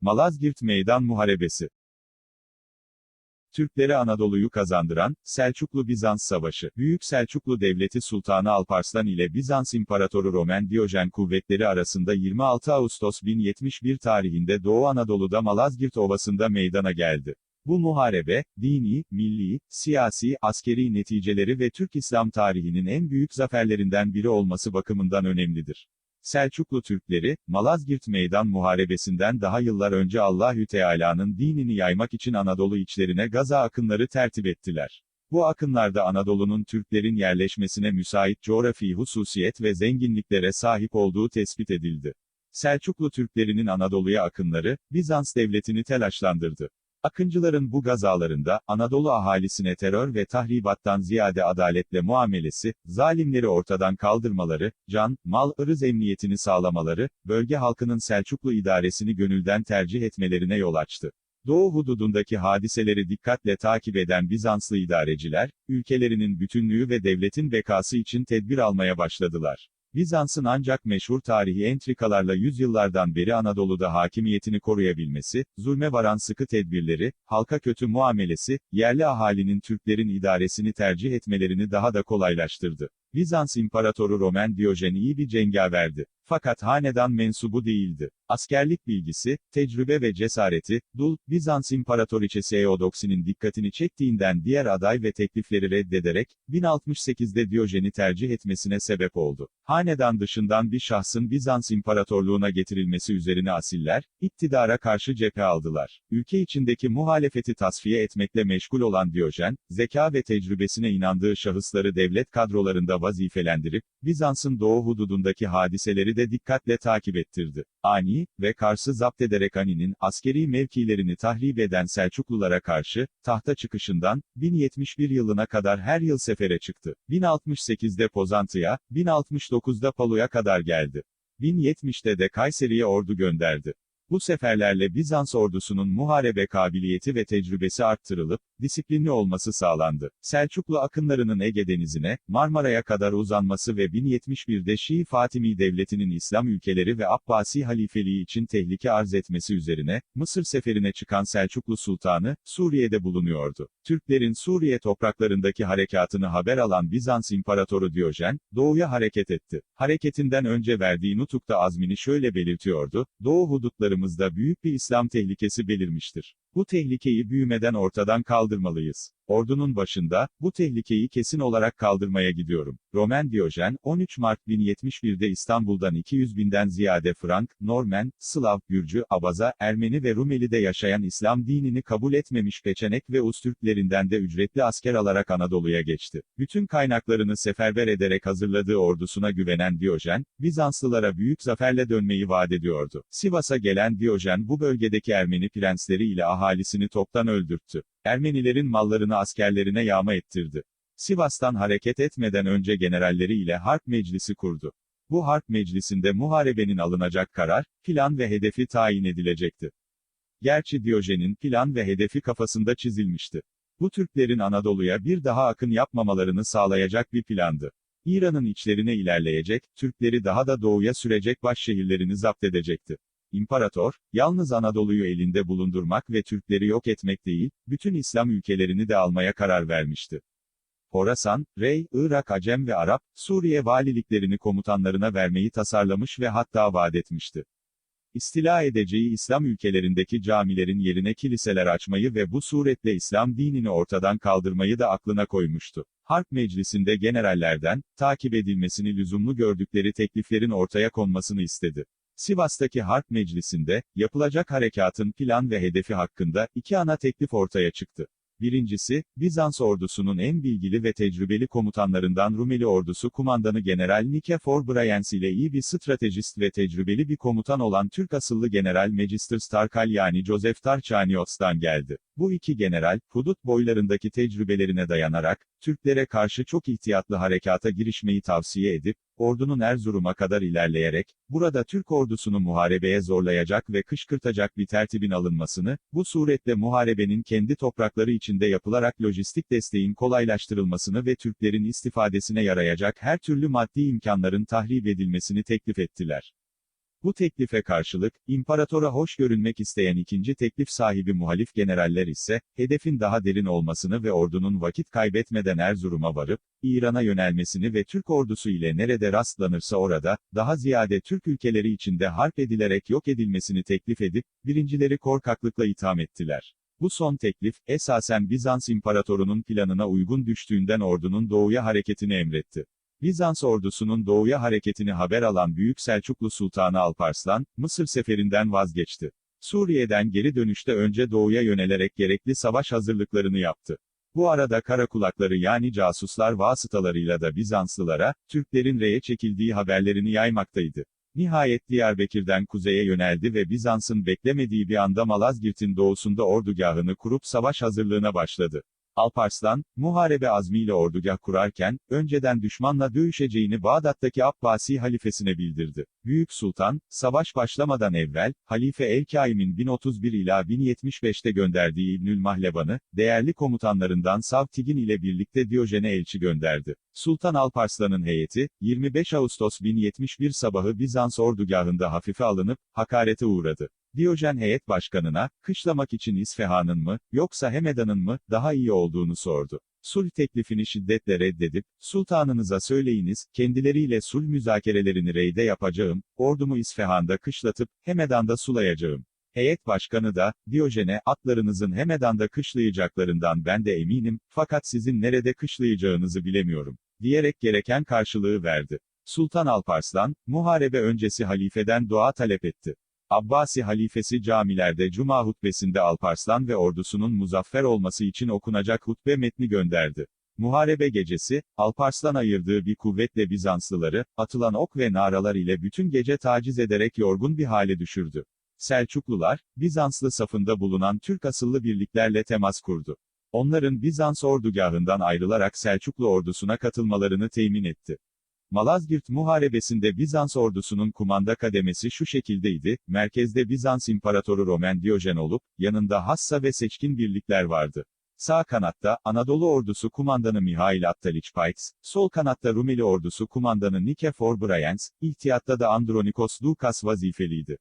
Malazgirt Meydan Muharebesi Türklere Anadolu'yu kazandıran, Selçuklu-Bizans Savaşı, Büyük Selçuklu Devleti Sultanı Alparslan ile Bizans İmparatoru Roman Diyojen kuvvetleri arasında 26 Ağustos 1071 tarihinde Doğu Anadolu'da Malazgirt Ovası'nda meydana geldi. Bu muharebe, dini, milli, siyasi, askeri neticeleri ve Türk İslam tarihinin en büyük zaferlerinden biri olması bakımından önemlidir. Selçuklu Türkleri, Malazgirt Meydan Muharebesi'nden daha yıllar önce Allahü Teala'nın dinini yaymak için Anadolu içlerine Gaza akınları tertip ettiler. Bu akınlarda Anadolu'nun Türklerin yerleşmesine müsait coğrafi hususiyet ve zenginliklere sahip olduğu tespit edildi. Selçuklu Türklerinin Anadolu'ya akınları, Bizans devletini telaşlandırdı. Akıncıların bu gazalarında, Anadolu ahalisine terör ve tahribattan ziyade adaletle muamelesi, zalimleri ortadan kaldırmaları, can, mal, ırız emniyetini sağlamaları, bölge halkının Selçuklu idaresini gönülden tercih etmelerine yol açtı. Doğu hududundaki hadiseleri dikkatle takip eden Bizanslı idareciler, ülkelerinin bütünlüğü ve devletin bekası için tedbir almaya başladılar. Bizans'ın ancak meşhur tarihi entrikalarla yüzyıllardan beri Anadolu'da hakimiyetini koruyabilmesi, zulme varan sıkı tedbirleri, halka kötü muamelesi, yerli ahalinin Türklerin idaresini tercih etmelerini daha da kolaylaştırdı. Bizans İmparatoru Roman Diyojen iyi bir cengaverdi. Fakat hanedan mensubu değildi. Askerlik bilgisi, tecrübe ve cesareti, Dul, Bizans İmparatoriçesi Eodoksi'nin dikkatini çektiğinden diğer aday ve teklifleri reddederek, 1068'de Diyojen'i tercih etmesine sebep oldu. Hanedan dışından bir şahsın Bizans İmparatorluğuna getirilmesi üzerine asiller, iktidara karşı cephe aldılar. Ülke içindeki muhalefeti tasfiye etmekle meşgul olan Diyojen, zeka ve tecrübesine inandığı şahısları devlet kadrolarında vazifelendirip, Bizans'ın doğu hududundaki hadiseleri de dikkatle takip ettirdi. Ani ve Kars'ı zapt ederek Ani'nin askeri mevkilerini tahrip eden Selçuklulara karşı, tahta çıkışından, 1071 yılına kadar her yıl sefere çıktı. 1068'de Pozantı'ya, 1069'da Palu'ya kadar geldi. 1070'de de Kayseri'ye ordu gönderdi. Bu seferlerle Bizans ordusunun muharebe kabiliyeti ve tecrübesi arttırılıp, disiplinli olması sağlandı. Selçuklu akınlarının Ege Denizi'ne, Marmara'ya kadar uzanması ve 1071'de Şii Fatimi Devleti'nin İslam ülkeleri ve Abbasi halifeliği için tehlike arz etmesi üzerine, Mısır seferine çıkan Selçuklu Sultanı, Suriye'de bulunuyordu. Türklerin Suriye topraklarındaki harekatını haber alan Bizans İmparatoru Diyojen, doğuya hareket etti. Hareketinden önce verdiği nutukta azmini şöyle belirtiyordu, Doğu hudutlarımızda büyük bir İslam tehlikesi belirmiştir. Bu tehlikeyi büyümeden ortadan kaldırmalıyız. Ordunun başında, bu tehlikeyi kesin olarak kaldırmaya gidiyorum. Roman Diyojen, 13 Mart 1071'de İstanbul'dan 200 binden ziyade Frank, Norman, Slav, Gürcü, Abaza, Ermeni ve Rumeli'de yaşayan İslam dinini kabul etmemiş Peçenek ve Ustürklerinden de ücretli asker alarak Anadolu'ya geçti. Bütün kaynaklarını seferber ederek hazırladığı ordusuna güvenen Diyojen, Bizanslılara büyük zaferle dönmeyi vaat ediyordu. Sivas'a gelen Diyojen bu bölgedeki Ermeni prensleri ile ahalisini toptan öldürttü. Ermenilerin mallarını askerlerine yağma ettirdi. Sivas'tan hareket etmeden önce generalleri ile harp meclisi kurdu. Bu harp meclisinde muharebenin alınacak karar, plan ve hedefi tayin edilecekti. Gerçi Diyojen'in plan ve hedefi kafasında çizilmişti. Bu Türklerin Anadolu'ya bir daha akın yapmamalarını sağlayacak bir plandı. İran'ın içlerine ilerleyecek, Türkleri daha da doğuya sürecek başşehirlerini zapt edecekti. İmparator, yalnız Anadolu'yu elinde bulundurmak ve Türkleri yok etmek değil, bütün İslam ülkelerini de almaya karar vermişti. Horasan, Rey, Irak Acem ve Arap, Suriye valiliklerini komutanlarına vermeyi tasarlamış ve hatta vaat etmişti. İstila edeceği İslam ülkelerindeki camilerin yerine kiliseler açmayı ve bu suretle İslam dinini ortadan kaldırmayı da aklına koymuştu. Harp meclisinde generallerden, takip edilmesini lüzumlu gördükleri tekliflerin ortaya konmasını istedi. Sivas'taki Harp Meclisi'nde, yapılacak harekatın plan ve hedefi hakkında, iki ana teklif ortaya çıktı. Birincisi, Bizans ordusunun en bilgili ve tecrübeli komutanlarından Rumeli ordusu kumandanı General Nicephor Bryans ile iyi bir stratejist ve tecrübeli bir komutan olan Türk asıllı General Magister Starkal yani Joseph Tarchanios'tan geldi. Bu iki general, hudut boylarındaki tecrübelerine dayanarak, Türklere karşı çok ihtiyatlı harekata girişmeyi tavsiye edip, ordunun Erzurum'a kadar ilerleyerek, burada Türk ordusunu muharebeye zorlayacak ve kışkırtacak bir tertibin alınmasını, bu suretle muharebenin kendi toprakları içinde yapılarak lojistik desteğin kolaylaştırılmasını ve Türklerin istifadesine yarayacak her türlü maddi imkanların tahrip edilmesini teklif ettiler. Bu teklife karşılık, imparatora hoş görünmek isteyen ikinci teklif sahibi muhalif generaller ise, hedefin daha derin olmasını ve ordunun vakit kaybetmeden Erzurum'a varıp, İran'a yönelmesini ve Türk ordusu ile nerede rastlanırsa orada, daha ziyade Türk ülkeleri içinde harp edilerek yok edilmesini teklif edip, birincileri korkaklıkla itham ettiler. Bu son teklif, esasen Bizans imparatorunun planına uygun düştüğünden ordunun doğuya hareketini emretti. Bizans ordusunun doğuya hareketini haber alan Büyük Selçuklu Sultanı Alparslan, Mısır seferinden vazgeçti. Suriye'den geri dönüşte önce doğuya yönelerek gerekli savaş hazırlıklarını yaptı. Bu arada karakulakları yani casuslar vasıtalarıyla da Bizanslılara, Türklerin reye çekildiği haberlerini yaymaktaydı. Nihayet Diyarbakır'dan kuzeye yöneldi ve Bizans'ın beklemediği bir anda Malazgirt'in doğusunda ordugahını kurup savaş hazırlığına başladı. Alparslan, muharebe azmiyle ordugah kurarken, önceden düşmanla dövüşeceğini Bağdat'taki Abbasi halifesine bildirdi. Büyük Sultan, savaş başlamadan evvel, Halife El-Kaim'in 1031 ila 1075'te gönderdiği İbnül Mahleban'ı, değerli komutanlarından Savtigin ile birlikte Diyojen'e elçi gönderdi. Sultan Alparslan'ın heyeti, 25 Ağustos 1071 sabahı Bizans ordugahında hafife alınıp, hakarete uğradı. Diyojen heyet başkanına, kışlamak için İsfahan'ın mı, yoksa Hemedan'ın mı, daha iyi olduğunu sordu. Sulh teklifini şiddetle reddedip, sultanınıza söyleyiniz, kendileriyle sulh müzakerelerini reyde yapacağım, ordumu İsfahan'da kışlatıp, Hemedan'da sulayacağım. Heyet başkanı da, Diyojen'e, atlarınızın Hemedan'da kışlayacaklarından ben de eminim, fakat sizin nerede kışlayacağınızı bilemiyorum, diyerek gereken karşılığı verdi. Sultan Alparslan, muharebe öncesi halifeden dua talep etti. Abbasi halifesi camilerde cuma hutbesinde Alparslan ve ordusunun muzaffer olması için okunacak hutbe metni gönderdi. Muharebe gecesi, Alparslan ayırdığı bir kuvvetle Bizanslıları, atılan ok ve naralar ile bütün gece taciz ederek yorgun bir hale düşürdü. Selçuklular, Bizanslı safında bulunan Türk asıllı birliklerle temas kurdu. Onların Bizans ordugahından ayrılarak Selçuklu ordusuna katılmalarını temin etti. Malazgirt Muharebesi'nde Bizans ordusunun kumanda kademesi şu şekildeydi, merkezde Bizans İmparatoru Roman Diyojen olup, yanında hassa ve seçkin birlikler vardı. Sağ kanatta, Anadolu ordusu kumandanı Mihail Attaliç Pikes, sol kanatta Rumeli ordusu kumandanı Nikefor Bryans, ihtiyatta da Andronikos Dukas vazifeliydi.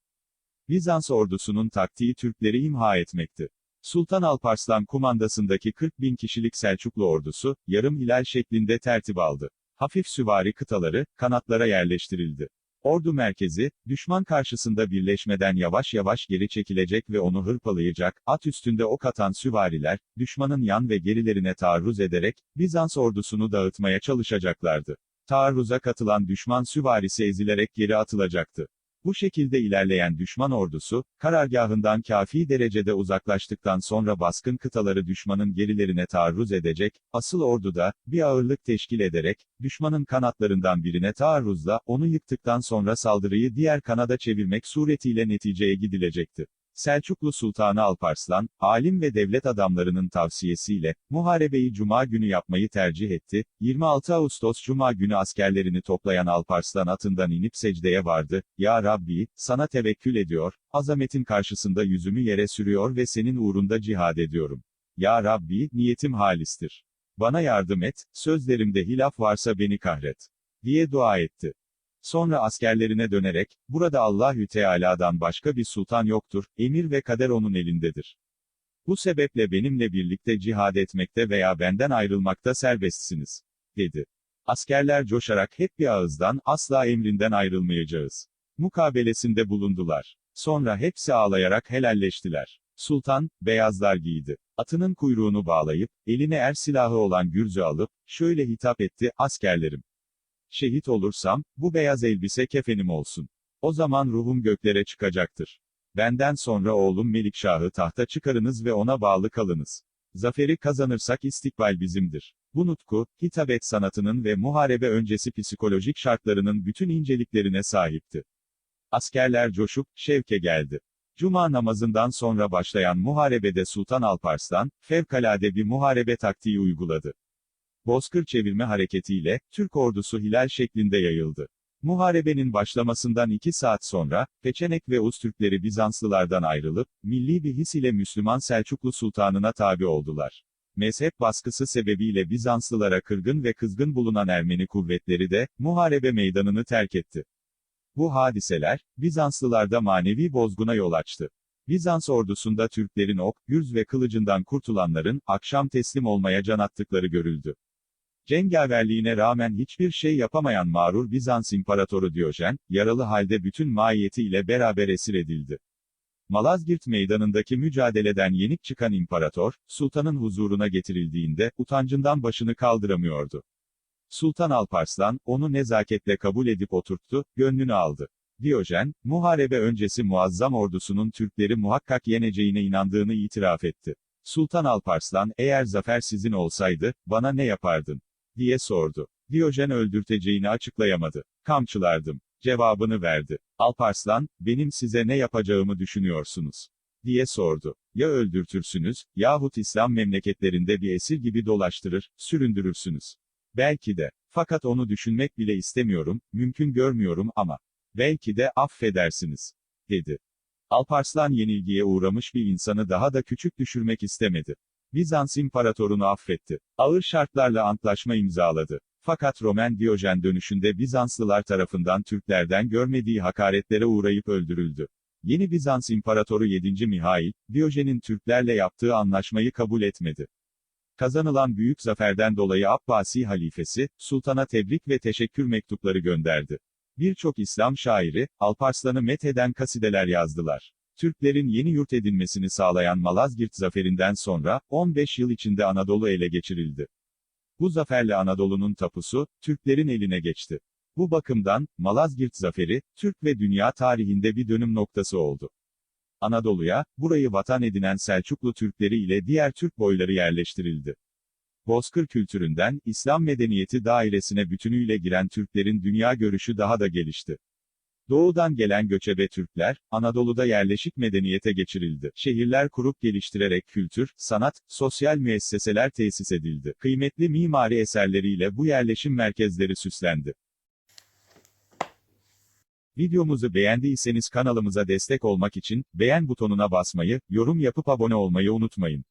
Bizans ordusunun taktiği Türkleri imha etmekti. Sultan Alparslan kumandasındaki 40 bin kişilik Selçuklu ordusu, yarım hilal şeklinde tertip aldı. Hafif süvari kıtaları, kanatlara yerleştirildi. Ordu merkezi, düşman karşısında birleşmeden yavaş yavaş geri çekilecek ve onu hırpalayacak, at üstünde ok atan süvariler, düşmanın yan ve gerilerine taarruz ederek, Bizans ordusunu dağıtmaya çalışacaklardı. Taarruza katılan düşman süvarisi ezilerek geri atılacaktı. Bu şekilde ilerleyen düşman ordusu, karargahından kafi derecede uzaklaştıktan sonra baskın kıtaları düşmanın gerilerine taarruz edecek, asıl ordu da, bir ağırlık teşkil ederek, düşmanın kanatlarından birine taarruzla, onu yıktıktan sonra saldırıyı diğer kanada çevirmek suretiyle neticeye gidilecekti. Selçuklu Sultanı Alparslan, alim ve devlet adamlarının tavsiyesiyle, muharebeyi Cuma günü yapmayı tercih etti, 26 Ağustos Cuma günü askerlerini toplayan Alparslan atından inip secdeye vardı, Ya Rabbi, sana tevekkül ediyor, azametin karşısında yüzümü yere sürüyor ve senin uğrunda cihad ediyorum. Ya Rabbi, niyetim halistir. Bana yardım et, sözlerimde hilaf varsa beni kahret. Diye dua etti. Sonra askerlerine dönerek, burada Allahü Teala'dan başka bir sultan yoktur, emir ve kader onun elindedir. Bu sebeple benimle birlikte cihad etmekte veya benden ayrılmakta serbestsiniz, dedi. Askerler coşarak hep bir ağızdan, asla emrinden ayrılmayacağız. Mukabelesinde bulundular. Sonra hepsi ağlayarak helalleştiler. Sultan, beyazlar giydi. Atının kuyruğunu bağlayıp, eline er silahı olan gürzü alıp, şöyle hitap etti, askerlerim. Şehit olursam, bu beyaz elbise kefenim olsun. O zaman ruhum göklere çıkacaktır. Benden sonra oğlum Melikşah'ı tahta çıkarınız ve ona bağlı kalınız. Zaferi kazanırsak istikbal bizimdir. Bu nutku, hitabet sanatının ve muharebe öncesi psikolojik şartlarının bütün inceliklerine sahipti. Askerler coşup, şevke geldi. Cuma namazından sonra başlayan muharebede Sultan Alparslan, fevkalade bir muharebe taktiği uyguladı. Bozkır çevirme hareketiyle, Türk ordusu hilal şeklinde yayıldı. Muharebenin başlamasından iki saat sonra, Peçenek ve Uz Türkleri Bizanslılardan ayrılıp, milli bir his ile Müslüman Selçuklu Sultanına tabi oldular. Mezhep baskısı sebebiyle Bizanslılara kırgın ve kızgın bulunan Ermeni kuvvetleri de, muharebe meydanını terk etti. Bu hadiseler, Bizanslılarda manevi bozguna yol açtı. Bizans ordusunda Türklerin ok, gürz ve kılıcından kurtulanların, akşam teslim olmaya can attıkları görüldü. Cengaverliğine rağmen hiçbir şey yapamayan mağrur Bizans İmparatoru Diyojen, yaralı halde bütün mahiyeti ile beraber esir edildi. Malazgirt meydanındaki mücadeleden yenik çıkan imparator, sultanın huzuruna getirildiğinde, utancından başını kaldıramıyordu. Sultan Alparslan, onu nezaketle kabul edip oturttu, gönlünü aldı. Diyojen, muharebe öncesi muazzam ordusunun Türkleri muhakkak yeneceğine inandığını itiraf etti. Sultan Alparslan, eğer zafer sizin olsaydı, bana ne yapardın? Diye sordu. Diyojen öldürteceğini açıklayamadı. Kamçılardım. Cevabını verdi. Alparslan, benim size ne yapacağımı düşünüyorsunuz? diye sordu. Ya öldürtürsünüz, yahut İslam memleketlerinde bir esir gibi dolaştırır, süründürürsünüz. Belki de. Fakat onu düşünmek bile istemiyorum, mümkün görmüyorum ama. Belki de affedersiniz. dedi. Alparslan yenilgiye uğramış bir insanı daha da küçük düşürmek istemedi. Bizans imparatorunu affetti. Ağır şartlarla antlaşma imzaladı. Fakat Roman Diyojen dönüşünde Bizanslılar tarafından Türklerden görmediği hakaretlere uğrayıp öldürüldü. Yeni Bizans İmparatoru 7. Mihail, Diyojen'in Türklerle yaptığı anlaşmayı kabul etmedi. Kazanılan büyük zaferden dolayı Abbasi halifesi, sultana tebrik ve teşekkür mektupları gönderdi. Birçok İslam şairi, Alparslan'ı metheden kasideler yazdılar. Türklerin yeni yurt edinmesini sağlayan Malazgirt zaferinden sonra, 15 yıl içinde Anadolu ele geçirildi. Bu zaferle Anadolu'nun tapusu, Türklerin eline geçti. Bu bakımdan, Malazgirt zaferi, Türk ve dünya tarihinde bir dönüm noktası oldu. Anadolu'ya, burayı vatan edinen Selçuklu Türkleri ile diğer Türk boyları yerleştirildi. Bozkır kültüründen, İslam medeniyeti dairesine bütünüyle giren Türklerin dünya görüşü daha da gelişti. Doğudan gelen göçebe Türkler, Anadolu'da yerleşik medeniyete geçirildi. Şehirler kurup geliştirerek kültür, sanat, sosyal müesseseler tesis edildi. Kıymetli mimari eserleriyle bu yerleşim merkezleri süslendi. Videomuzu beğendiyseniz kanalımıza destek olmak için, beğen butonuna basmayı, yorum yapıp abone olmayı unutmayın.